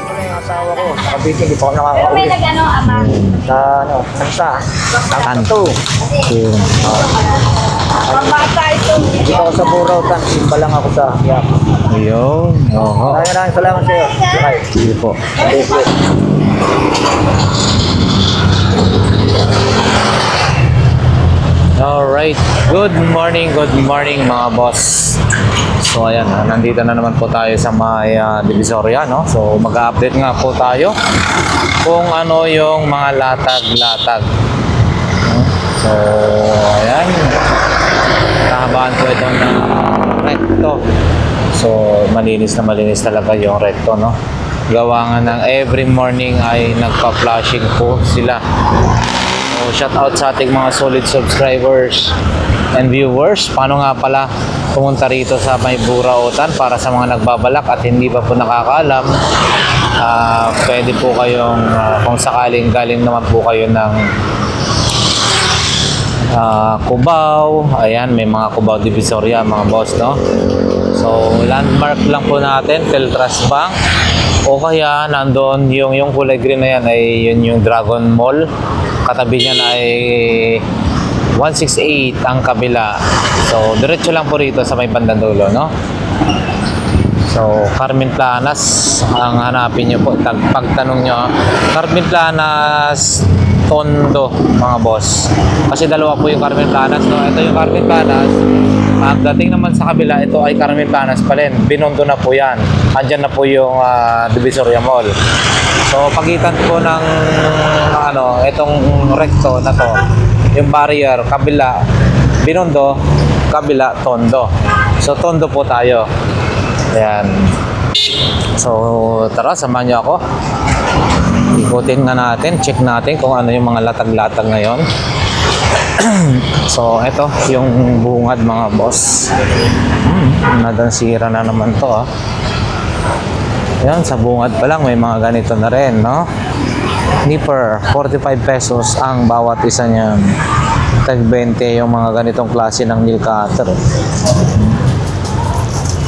Ano yung asawa ko? Nakabiti, hindi pa ako Pero may nakakauwi. nag-ano, ama. Sa ano, kansa. Kan. Kanto. Yun. Pambata ito. Dito ako sa Burao, tan. Simba lang ako sa Yak. Ayun. Oo. Maraming maraming salamat sa iyo. Okay. Sige po. Thank you. Alright. Good morning, good morning mga boss. So ayan, ah, nandito na naman po tayo sa may ah, Divisoria, no? So mag-update nga po tayo kung ano yung mga latag-latag. No? So. Kahabaan po ito ng recto. So malinis na malinis talaga yung recto, no? Gawa nga ng every morning ay nagpa-flashing po sila. So, shout out sa ating mga solid subscribers and viewers. Paano nga pala pumunta rito sa may Burautan para sa mga nagbabalak at hindi pa po nakakaalam. ah, pwede po kayong, ah, kung sakaling galing naman po kayo ng ah, Cubao. Ayan, may mga Cubao Divisoria, mga boss, no? So, landmark lang po natin, Teltras Bank. O kaya, nandoon yung, yung kulay green na yan ay yun yung Dragon Mall. Katabi niyan ay 168 ang kabila. So, diretso lang po rito sa may bandang dulo, no? So, Carmen Planas ang hanapin nyo po. Tag, pagtanong nyo, ah. Carmen Planas, Tondo, mga boss. Kasi dalawa po yung Carmen Planas, no? Ito yung Carmen Planas. Pagdating naman sa kabila, ito ay Carmen Planas pa rin. Binondo na po yan. Andyan na po yung ah, Divisoria Mall. So, pagitan po ng ano, itong recto na to, yung barrier, kabila, Binondo, kabila, Tondo. So, Tondo po tayo. Ayan. So, tara, samahan niyo ako. Ikutin nga natin, check natin kung ano yung mga latag-latag ngayon. so, ito, yung bungad mga boss. Hmm, nadansira na naman to ah. Yan, sa bungad pa lang may mga ganito na rin, no? Nipper, 45 pesos ang bawat isa niyan. Tag 20 yung mga ganitong klase ng nail cutter.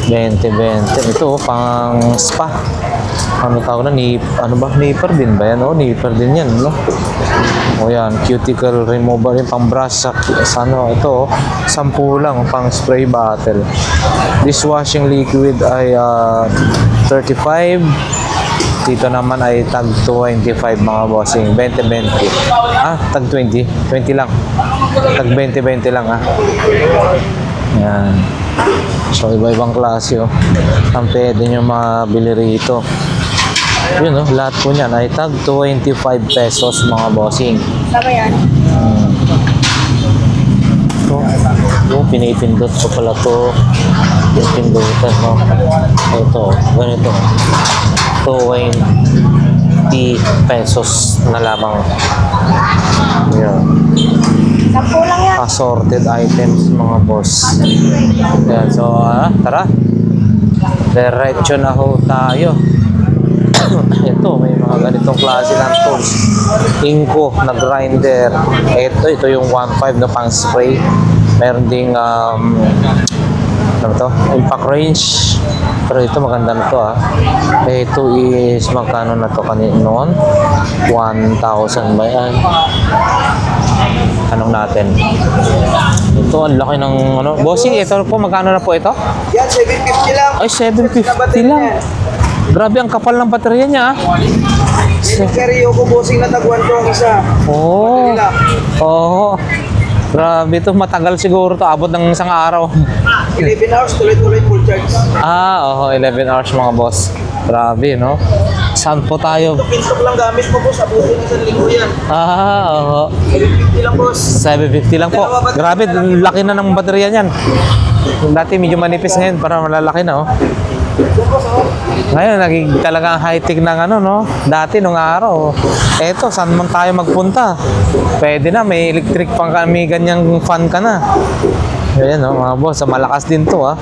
20, 20. Ito, pang spa. Ano tawag na? Nip, ano ba? Nipper din ba yan? Oh, nipper din yan, no? O yan, cuticle remover yung pang brush sa, sa ano, ito, oh, 10 lang, pang spray bottle. Dishwashing liquid ay ah, 35. Dito naman ay tag 25 mga bossing. 20-20. Ah, tag 20. 20 lang. Tag 20-20 lang ah. Yan. So, iba-ibang klase oh. Ang pwede nyo mabili rito. Yun oh, lahat po niyan ay tag 25 pesos mga bossing. Saba yan. Ito, oh, pinipindot ko pala to. Yung pindutan, no? Ito, ganito. 20 pesos na lamang. Yan. Sampu lang yan. Assorted items, mga boss. Yan, so, ah, tara. Diretso na ho tayo. ito, may mga ganitong klase ng tools. Inko na grinder. Ito, ito yung 1.5 na pang spray. Meron ding um, ano to? Impact range. Pero ito maganda na to ah. Ito is magkano na to kanina noon? 1,000 ba yan? Tanong natin. Ito, ang laki ng ano. Bossing, ito po, magkano na po ito? Yan, 750 lang. Ay, 750 lang. Grabe, ang kapal ng baterya niya ah. Seryo ko, bossing na tagwan ko ang isa. Oo. Oo. Grabe to, matagal siguro to. Abot ng isang araw. 11 hours, tuloy-tuloy full charge. Ah, oo, 11 hours mga boss. Grabe, no? Saan po tayo? Pintok lang gamit mo, boss. Abutin isang linggo yan. Ah, oo. 750 lang, boss. 750 lang po. Grabe, laki na ng baterya niyan. Dati medyo manipis ngayon, para malalaki na, oh. Ngayon, naging talagang high-tech ng ano, no? Dati, nung araw, eto, saan man tayo magpunta? Pwede na, may electric fan ka, may ganyang fan ka na. Ayan oh, mga boss, sa malakas din to ah.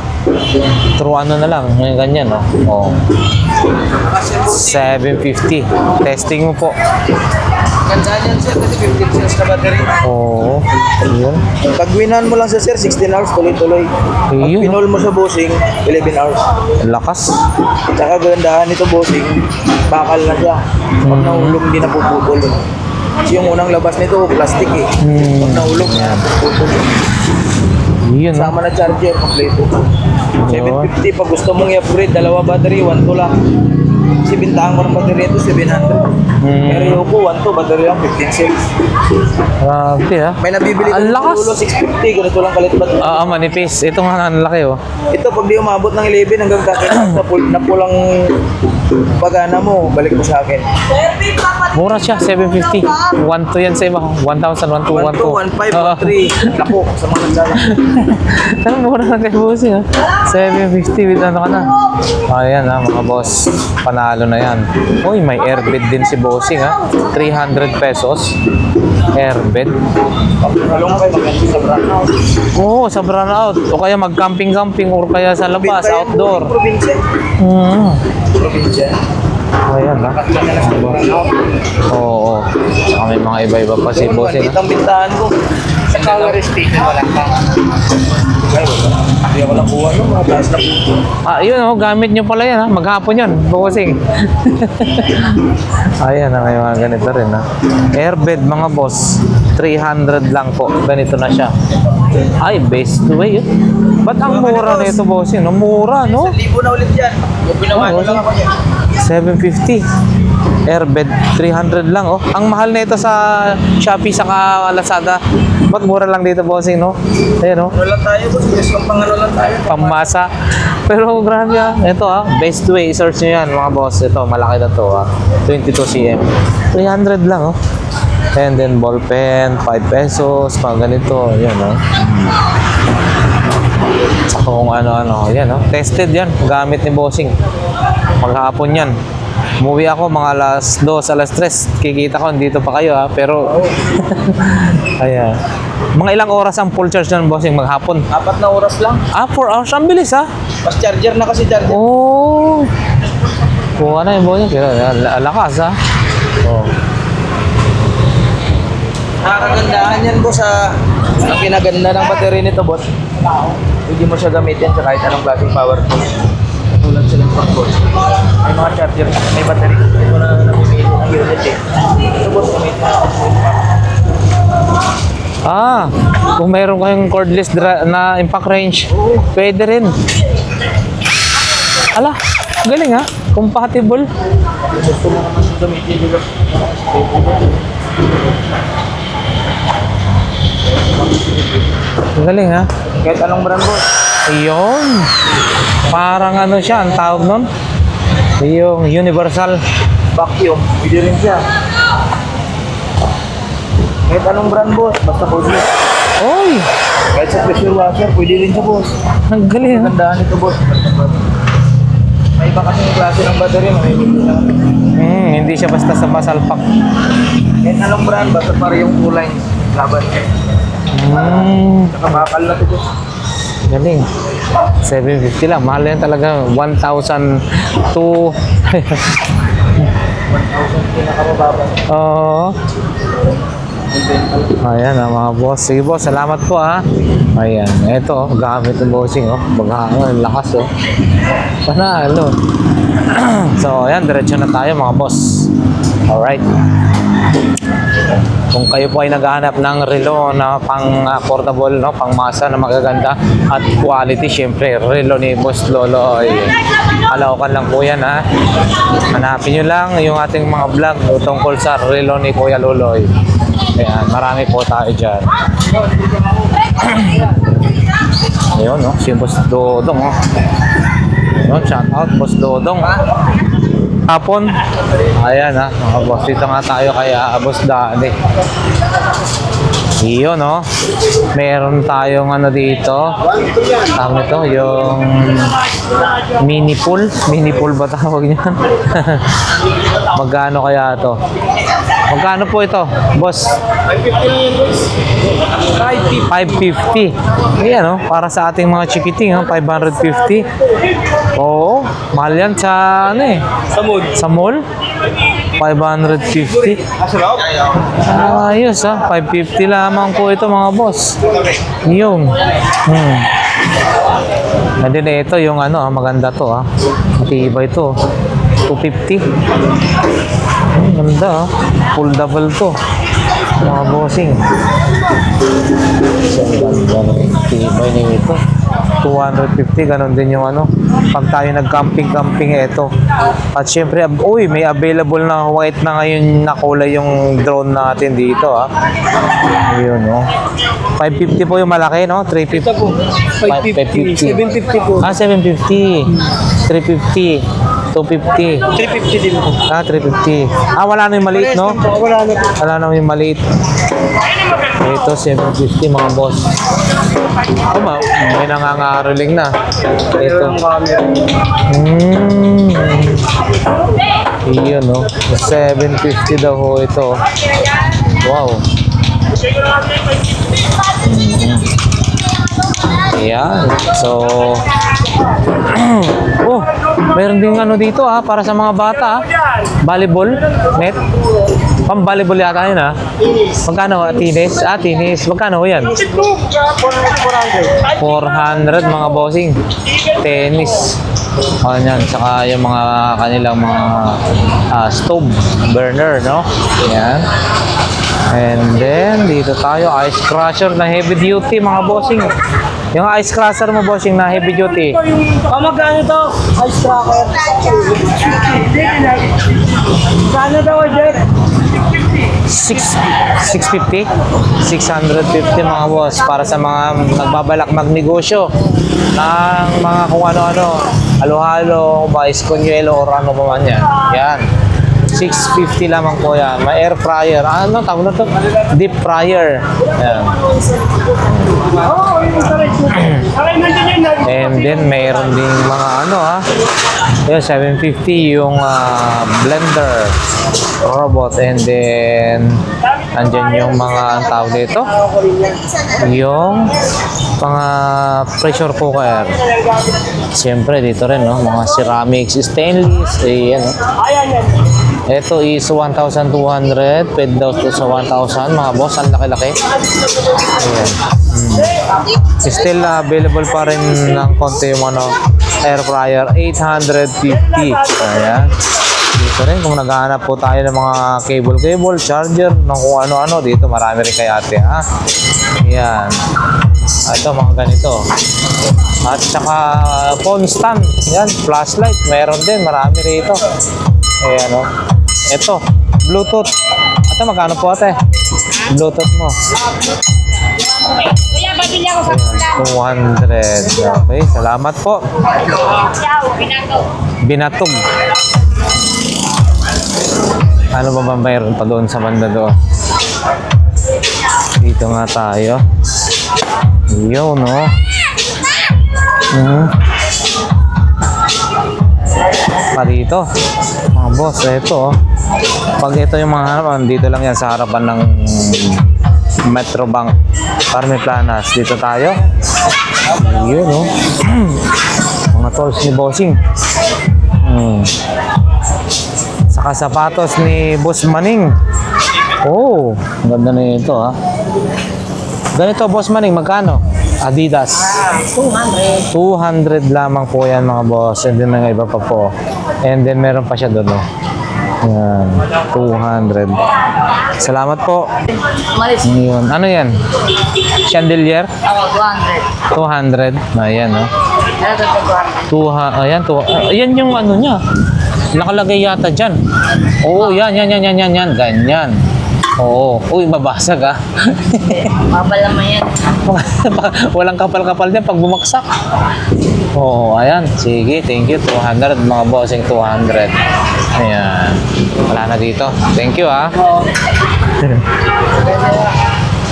True ano na lang, yung ganyan oh. oh. 750. Testing mo po. Ganda niyan sir kasi 15 cells na battery. Oo. Ayun. Pag winan mo lang sa sir, 16 hours tuloy-tuloy. Pag Ayun. pinol mo sa bossing, 11 hours. Lakas. Tsaka gandahan nito bossing, bakal na siya. Pag nahulog, hindi na puputol. Kasi yung unang labas nito, plastic eh. Hmm. Pag nahulog, puputol. Yun. Sama na charger, kompleto. 750, pag gusto mong i-upgrade, dalawa battery, 1 to lang. Kasi bintahan mo ng battery ito, 700. Hmm. Pero yung ko, 1 to, battery lang, 15 cells. Grabe ah. May nabibili Ang ko lakas. dulo, 650, ganito lang kalit battery. Ah, ah, manipis. Ito nga ang laki oh. Ito, pag di umabot ng 11 hanggang 30 na, pul na pulang pagana mo, balik mo sa akin. Mura siya, 750. 1 to yan sa iba. 1,000, 1 to 1 1 to, to. 1 5, 1 3. Naku, sa mga nagsala. Ano mura lang kay bossing ha? 750 with ano ka na. Ayan ha mga boss. Panalo na yan. Uy, may airbed din si bossing ha. 300 pesos. Airbed. Along kayo, maganda sa house. Oo, sa out. O kaya mag-camping-camping or kaya sa labas, outdoor. Probinsya. Hmm. Probinsya. Ayan ha. Kasi na sa brand house. Oo. Saka may mga iba-iba pa si maliit ha. ang bintahan ko. Sa color station, wala ka. Ay, wala. Hindi ako nakuha no, mga taas na puto. Ah, yun oh, gamit nyo pala yan ha. Maghapon yan, bossing. Ayan na, may mga ganito rin ha. Airbed mga boss, 300 lang po. Ganito na siya. Ay, best way yun. Ba't ang mura nito bossing? No? Mura, no? Libo na ulit yan. Kung pinamano Oh, lang ako yan. 750. Airbed, 300 lang oh. Ang mahal nito sa Shopee saka Lazada. Ba't mura lang dito bossing, no? Ayan oh. Lang tayo, boss? Kung pang ano lang tayo. pamasa. Pero grabe ah. Ito ah, best way. Search nyo yan mga boss. Ito, malaki na to ah. 22 cm. 300 lang oh. And then ball pen, 5 pesos, pang ganito. Yan oh. Saka kung ano-ano. Yan oh. Tested yan. Gamit ni bossing. Maghapon yan. Umuwi ako mga alas 2, alas 3. Kikita ko, dito pa kayo ha. Pero, ayan. Mga ilang oras ang full charge ng bossing maghapon? Apat na oras lang. Ah, 4 hours. Ang bilis ah. Mas charger na kasi charger. Oh. Kuha na yung niya. Pero al- lakas ah. Oh. Nakakagandahan yan boss sa ang kinaganda ng battery nito boss. Pwede mo siya gamitin sa kahit anong klaseng power tool. Tulad sila ng pang boss. May mga charger, may battery. Ito na namimili ng unit eh. Ito boss, gamitin. Ah, kung mayroon kayong cordless na impact range, pwede rin. Ala, galing ah. Compatible. Gusto mo naman gamitin dito. Galing ah. Kahit anong brand boss. Ayun. Parang ano siya, ang tawag nun? Yung universal. Vacuum, pwede rin siya. Kahit anong brand boss, basta cordless. Oy, Kahit sa pressure washer, pwede rin siya boss. ang galing ah. Gandaan ito boss. May iba kasing klase ng battery, may hindi na. Hmm, hindi siya basta sa masalpak. Kahit anong brand, basta pare yung kulay. Laban Hmm, Nakabakal na ito galing. 750 lang. Mahal yan talaga. 1,000 to... 1,000 pinakamababa. Oo. Ayan ah, mga boss. Sige boss, salamat po ah. Ayan, eto, oh, gamit ng bossing oh. Baga, ang lakas oh. Panalo. so, ayan, diretso na tayo mga boss. Alright. Kung kayo po ay naghahanap ng relo na pang ah, portable, no, pang masa na magaganda at quality, syempre, relo ni Boss Lolo ay alawkan lang po yan ha. Hanapin nyo lang yung ating mga vlog tungkol sa relo ni Kuya Loloy. Ayan, marami po tayo dyan. Ayun, no? Si Boss Dodong, oh. Ayun, shout out, Boss Dodong. Hapon. Ayan, ha. Mga boss, dito nga tayo kay ah, Boss Dani. Iyon, no? Meron tayong ano dito. Tawag ito, yung mini pool. Mini pool ba tawag niyan? Magkano kaya to? Magkano po ito, boss? 550. Ayan, oh, para sa ating mga chikiting, oh, 550. Oo, mahal yan sa ano eh. Sa mood. Sa mall? 550. Ah, ayos ah. 550 lamang po ito mga boss. Yung. Hmm. And then ito yung ano, ah, maganda to ah. Matibay to. 250. Ang ganda ah. Full double to. Mga bossing. So, ang ganda ng tibay nito. 250, ganun din yung ano. Pag tayo nag-camping-camping, ito. At syempre, uy, may available na white na ngayon na kulay yung drone natin dito, ah. Ayun, no. 550 po yung malaki, no? 350. Ito po. 550. 750 po. Ah, 750. 350. 250. 350 din po. Ah, 350. Ah, wala na yung maliit, no? Wala na po. Wala na yung maliit. Ito, 750 mga boss. Oh, ma may nangangaroling na. Ito. Mm. Iyon, no? 750 daw ho ito. Wow. Mm. Ayan. So, oh, meron din ano dito ah, para sa mga bata ah. Volleyball, net. Pang volleyball yata yun ah. Magkano? Tennis? Ah, tennis. Magkano yan? 400 mga bossing. Tennis. O yan, saka yung mga kanilang mga ah, stove burner, no? Yan. And then, dito tayo, ice crusher na heavy duty, mga bossing. Yung ice crusher mo, bossing, na heavy duty. Ah, magkano to? Ice tracker. Kano daw, Jet? 6, 650? 650 mga boss para sa mga nagbabalak magnegosyo ng mga kung ano-ano halo-halo, mais kunyelo or ano pa man yan. Yan. 650 lamang po yan. May air fryer. Ano tawag na to? Deep fryer. Yan. And then mayroon ding mga ano ha. Yun, 750 yung ah, blender robot and then andyan yung mga ang tawag dito yung mga pressure cooker siyempre dito rin no mga ceramics stainless eh, yan, no? Ito is 1,200 pwede daw to sa 1,000 mga boss ang laki-laki Ayan. Mm. Still uh, available pa rin ng konti yung ano, air fryer 850. Ayan. Dito rin kung naghahanap po tayo ng mga cable-cable, charger, ng kung ano-ano dito marami rin kay ate ha. Ayan. Ito mga ganito. At saka phone stand. Yan, flashlight. Meron din. Marami rito. Ayan o. Ito, Bluetooth. Ito, magkano po ate? Bluetooth mo. Kuya, babili ako sa pulang. 200. Okay, salamat po. Pinato. Binatog. Ano ba ba mayroon pa doon sa banda doon? Dito nga tayo. Yo, no? Hmm. Pa dito. Mga boss, ito oh. Pag ito yung mga harapan, dito lang yan sa harapan ng Metro Bank. Carmen Planas. Dito tayo. Yun, no? mga tolls ni Bossing. Hmm. Saka sapatos ni Boss Maning. Oh, ganda na ito ha. Ganito Boss Maning, magkano? Adidas. 200. 200 lamang po yan mga boss. And then mga iba pa po. And then meron pa siya doon. Oh. Yan. 200. Salamat po. Malis. Yun. Ano yan? Chandelier? Ako, 200. 200. Ayan, no? To, 200? Tuha, ayan, tuha. Ayan yung ano niya. Nakalagay yata dyan. Oo, yan, yan, yan, yan, yan, yan. Ganyan. Oo. Uy, mabasag ah. Mapalaman yan. Walang kapal-kapal din pag bumaksak. Oo, ayan. Sige, thank you. 200, mga bossing 200. Ayan. Wala na dito. Thank you ah.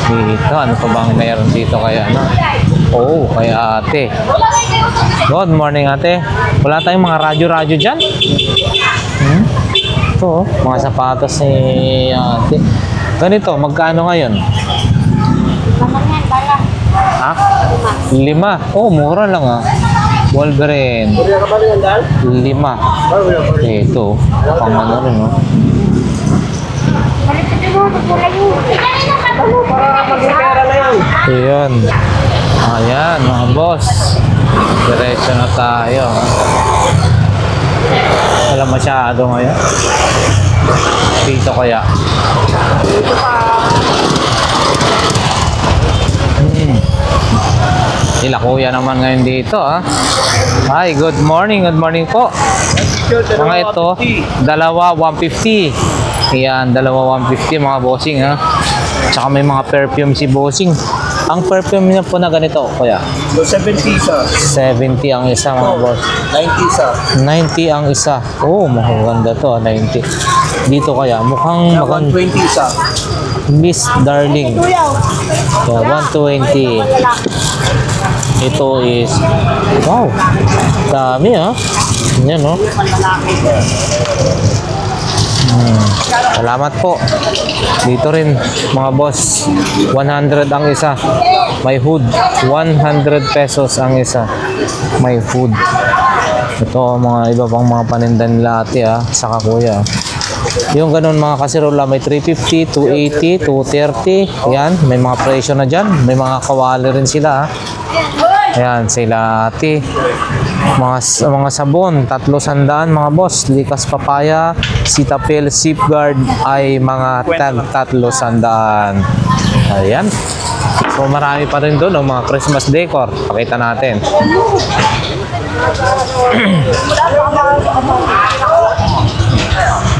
Dito, ano pa bang mayroon dito kaya ano? Oo, kay ate. Good morning ate. Wala tayong mga radyo-radyo dyan? Hmm? Ito, oh, mga sapatos ni ate. Ganito, magkano ngayon? Ha? Lima. Oh, mura lang ah. Wolverine. Lima. Ito, pang ano rin, no? Ayan. Ayan, mga boss. Diretso na tayo. Wala masyado ngayon. Dito kaya. Hmm. Sila kuya naman ngayon dito ah. Hi, good morning, good morning po. Mga ito, dalawa 150. Yan, dalawa 150 mga bossing ha. Tsaka may mga perfume si bossing. Ang perfume niya po na ganito, kuya. So, 70 isa. 70 ang isa mga boss. 90 isa. 90 ang isa. Oh, maganda to, ah, 90. Dito kaya, mukhang maganda. 120 isa. Miss Darling. Yeah, 120. Ito is, wow, dami ah. Yan oh. Hmm. Salamat po. Dito rin, mga boss. 100 ang isa. May hood. 100 pesos ang isa. May food. Ito, mga iba pang mga panindan ate ah. Saka kuya. Yung ganun mga kasirola, may 350, 280, 230. Yan, may mga presyo na dyan. May mga kawali rin sila. ah. Ayan, sila ate. Mga, mga sabon, tatlo sandaan mga boss. Likas papaya, sitapel, safeguard ay mga tag tatlo sandaan. Ayan. So marami pa rin doon, oh, mga Christmas decor. Pakita natin.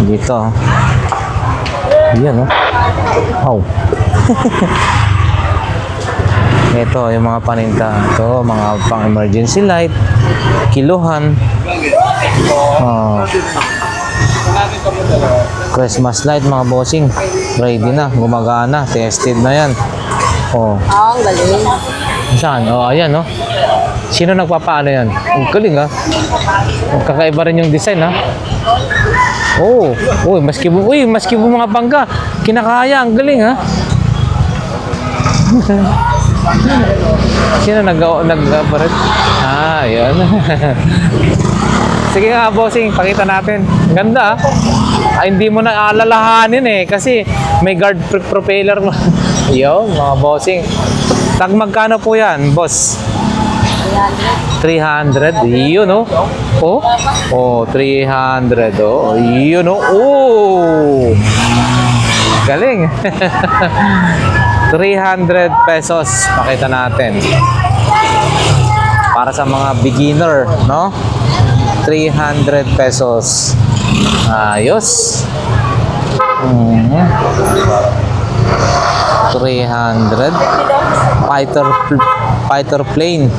Dito. Yan, oh. Wow. Ito, yung mga paninda. Ito, mga pang emergency light, kiluhan. Oh. Christmas light, mga bossing. Ready na, gumagana, tested na yan. Oh, Ah, ang galing. saan? Oh, ayan, no? Sino nagpapaano yan? Ang galing, ha? Kakaiba rin yung design, ha? Oh, uy, maski mo, uy, maski mo mga bangga, kinakaya, ang galing, ha? Sino nag nag Ah, yun. Sige nga, bossing, pakita natin. Ganda, ah. Ay, hindi mo na alalahanin eh, kasi may guard pro- propeller mo. Yo, mga bossing. Tag magkano po yan, boss? 300. Yun, oh. Oh, oh 300. Oh, yun, oh. Oh! Galing. 300 pesos. Pakita natin. Para sa mga beginner, no? 300 pesos. Ayos. Mhm. 300. Fighter fighter plane.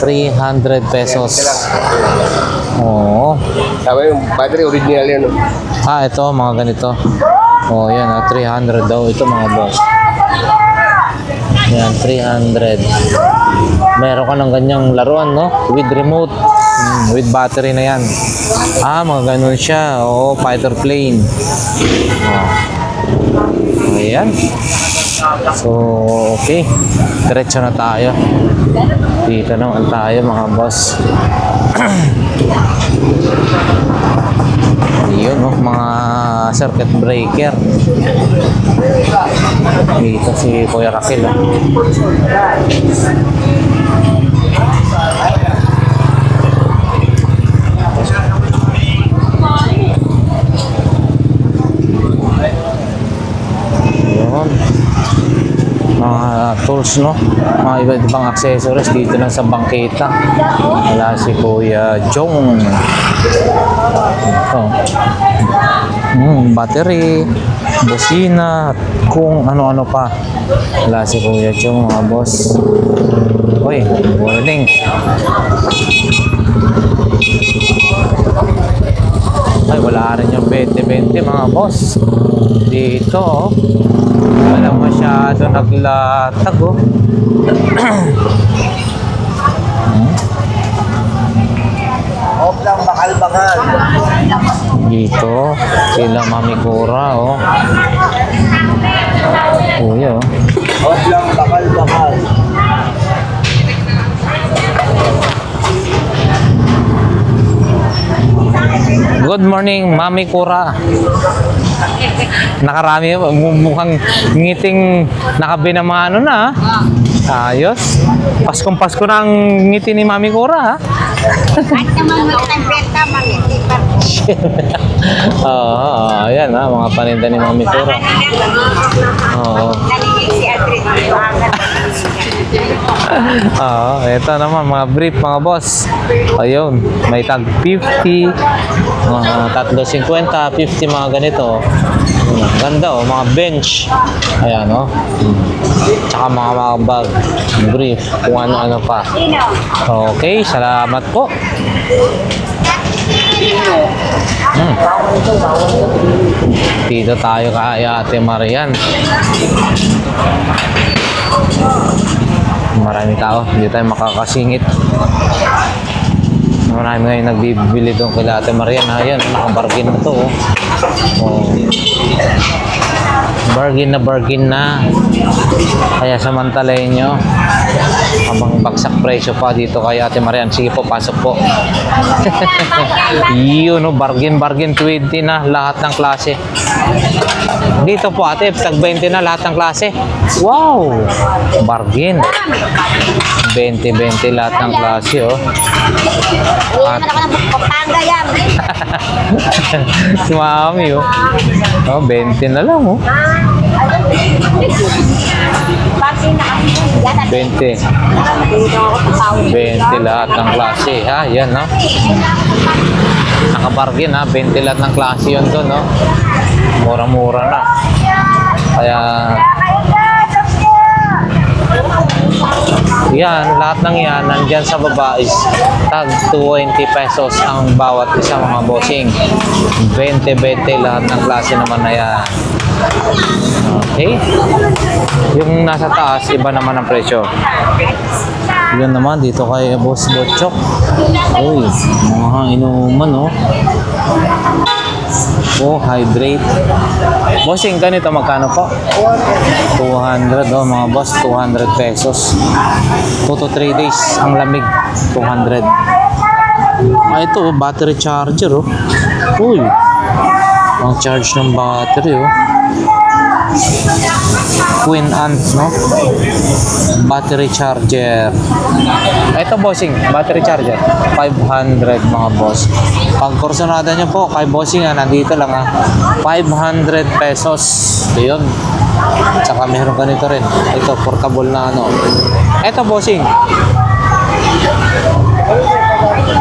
300 pesos. Oo. Tama yung battery original yan. Ah, ito, mga ganito. Oh, yan, ah, 300 daw. Ito, mga boss. Yan, 300. Meron ka ng ganyang laruan, no? With remote. Mm, with battery na yan. Ah, mga ganun siya. Oo, fighter plane. Oh. Ayan. So, okay. Diretso na tayo. Dito naman tayo, mga boss. Yun, no? mga circuit breaker. Dito si Kuya Rakil. Oh. Yun. Mga tools, no? Mga iba't ibang accessories dito lang sa bangketa. Wala si Kuya Jong. Ito. Mm, battery, busina, kung ano-ano pa. Wala si Kuya Jong, mga boss. Uy, warning. Ay, wala rin yung 20-20 mga boss. Dito, oh. Wala masyado naglatag, oh. Hmm. lang, bakal-bakal. Dito, sila Mami Cora, oh. Kuya, oh. Lang, bakal-bakal. Good morning, Mami Cora. Nakarami, mu- mukhang ngiting nakabinamano na. ah. Ayos. Paskong Pasko na ang ngiti ni Mami Cora, ha? Kahit naman magtabreta, mangiti pa. Oo, oh, ayan ha, mga paninda ni Mami Cora. Oo. Nalingig Oo, ito naman, mga brief, mga boss. Ayun, may tag 50, mga tatlo 50, 50 mga ganito. Ganda oh, mga bench. Ayan oh. Tsaka mga mga bag, brief, kung ano-ano pa. Okay, salamat po. Hmm. Dito tayo kay Ate Marian. Marami tao, hindi tayo makakasingit. Marami ngayon nagbibili doon kay Ate Marian. Ayan, nakabargain na to. Oh. Oh. Bargain na bargain na. Kaya samantalayin nyo. Habang bagsak presyo pa dito kay Ate Marian. Sige po, pasok po. Yun, no, bargain, bargain 20 na lahat ng klase. Dito po ate, tag 20 na lahat ng klase. Wow! Bargain. 20-20 lahat ng klase, oh. Yan. si Mami, oh. Oh, 20 na lang, oh. Bakit na kami yan? 20. Dito ako sa tao. 20 lahat ng klase. Ha, yan, no? Nakabargain, ha? 20 lahat ng klase yun doon, no? Mura-mura na. Kaya, yan, lahat ng yan, nandyan sa baba is tag 20 pesos ang bawat isa mga bossing. 20-20 lahat ng klase naman na yan. Okay? Yung nasa taas, iba naman ang presyo. Yan naman, dito kay Boss Botchok. Uy, mga inuman, oh. Oh, hydrate. Bossing, ganito magkano po? 200, oh, mga boss, 200 pesos. 2 to 3 days ang lamig, 200. Ah, ito, oh, battery charger, oh. Uy, ang charge ng battery, oh. Queen Ant, no? Battery charger. Ito, bossing, battery charger. 500, mga boss. Pag kursunada nyo po, kay bossing, ah, nandito lang, ah. 500 pesos. Ito yun. Tsaka meron ganito rin. Ito, portable na ano. Ito, bossing.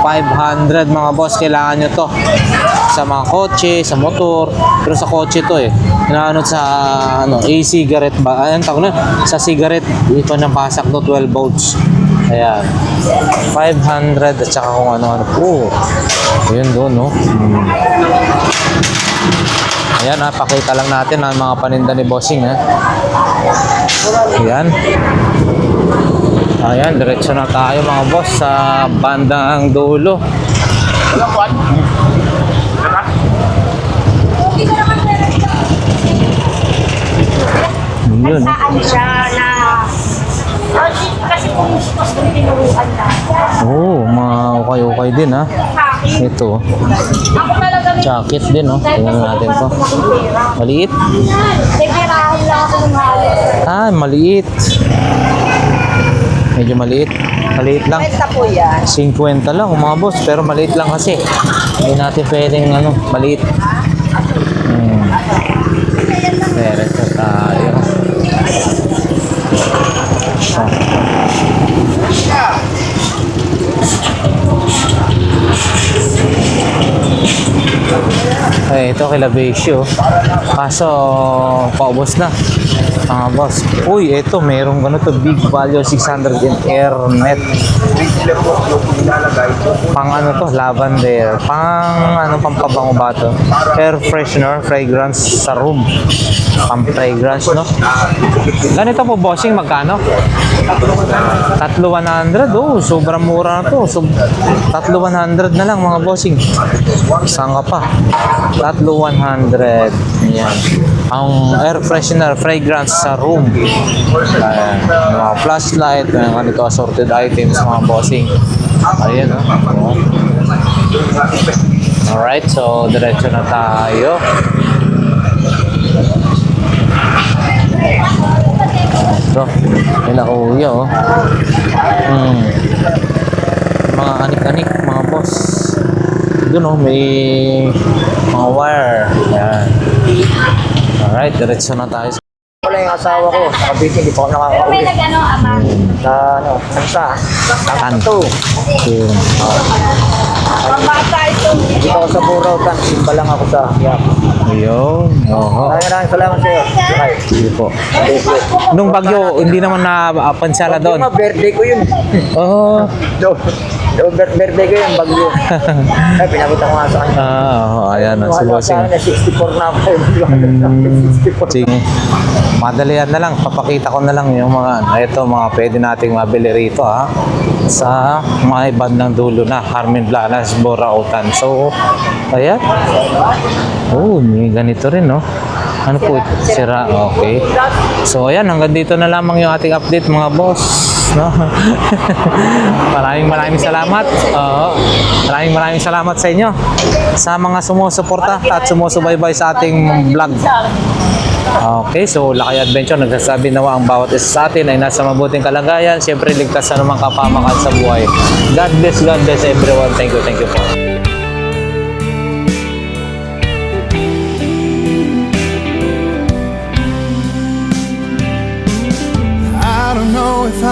500 mga boss, kailangan nyo to sa mga kotse, sa motor, pero sa kotse to eh. Inaano sa ano, e-cigarette ba? Ayan tawag na, sa cigarette, ito na pasak to 12 volts. Ayan. 500 at saka kung ano-ano. Oh, yun doon, no? Hmm. Ayan, ha, pakita lang natin ang mga paninda ni Bossing, ha. Ayan. Ayan, diretso na tayo mga boss sa bandang dulo. Yun. Saan siya na... Kasi kung mas tinuruan na. Oo, oh, mga ukay-ukay din ha. Ito. Talaga may Jacket din oh. Tingnan natin to. Maliit. Ah, maliit. Medyo maliit. Maliit lang. po yan. 50 lang mga boss, pero maliit lang kasi. Hindi natin pwedeng ano, maliit. Hmm. Pero ito tayo. Ay, ito kila Besyo. Kaso, paubos na. Mga boss. Uy, ito, merong ganito. Big Value 600 in Air Net. Pang ano to, lavender. Pang ano, pang pabango ba to? Air freshener, fragrance sa room. Pang fragrance, no? Ganito po, bossing, magkano? Tatlo 100, oh, sobrang mura na to. So, tatlo 100 na lang mga bossing. Saan ka pa? Tatlo 100. Yan. Ang air freshener, fragrance sa room. Ayan. Mga flashlight, mga ganito assorted items mga bossing. Ayan, oh. oh. Alright, so diretso na tayo. Ito, nila kuya oh. Hmm. Mga anik-anik, mga boss. Doon oh, may mga wire. Yan. Alright, diretso na tayo. Wala yung asawa ko. Kabiti, hindi pa ako Pero may nakaka-uwi. nag-ano, ama. Sa ano, sansa. Kanto. Yun. Pambata ito. Dito ako sa Buraw, kan. Simba lang ako sa Yap. Ayun. Oo. Maraming maraming salamat sa iyo. Bye. Sige po. Nung bagyo, hindi naman na uh, pansala doon. Yung mga birthday ko yun. Oo. Do, do, bir- birthday ko yun, bagyo. Ay, pinakita ko nga sa kanya. Ah, oh, ayan. Si sa Bossing. akin, 64 na ako. 64. Sige. Madalian na lang. Papakita ko na lang yung mga, ito mga pwede nating mabili rito ha. Sa mga bandang dulo na. Carmen Blanas, Borautan. So, ayan. Oh, may ganito rin no. Ano po? Sira. Okay. So, ayan. Hanggang dito na lamang yung ating update mga boss. No? maraming maraming salamat. Oo. Maraming maraming salamat sa inyo. Sa mga sumusuporta at sumusubaybay sa ating vlog. Okay, so Lakay Adventure nagsasabi nawa ang bawat isa sa atin ay nasa mabuting kalagayan. Siyempre, ligtas sa namang kapamakan sa buhay. God bless, God bless everyone. Thank you, thank you po.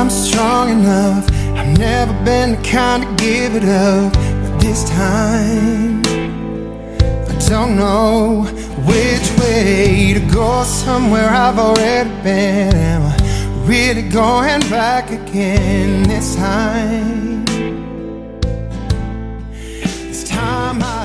I'm strong enough. I've never been the kind to give it up. But this time, I don't know which way to go. Somewhere I've already been. Am I really going back again this time? This time I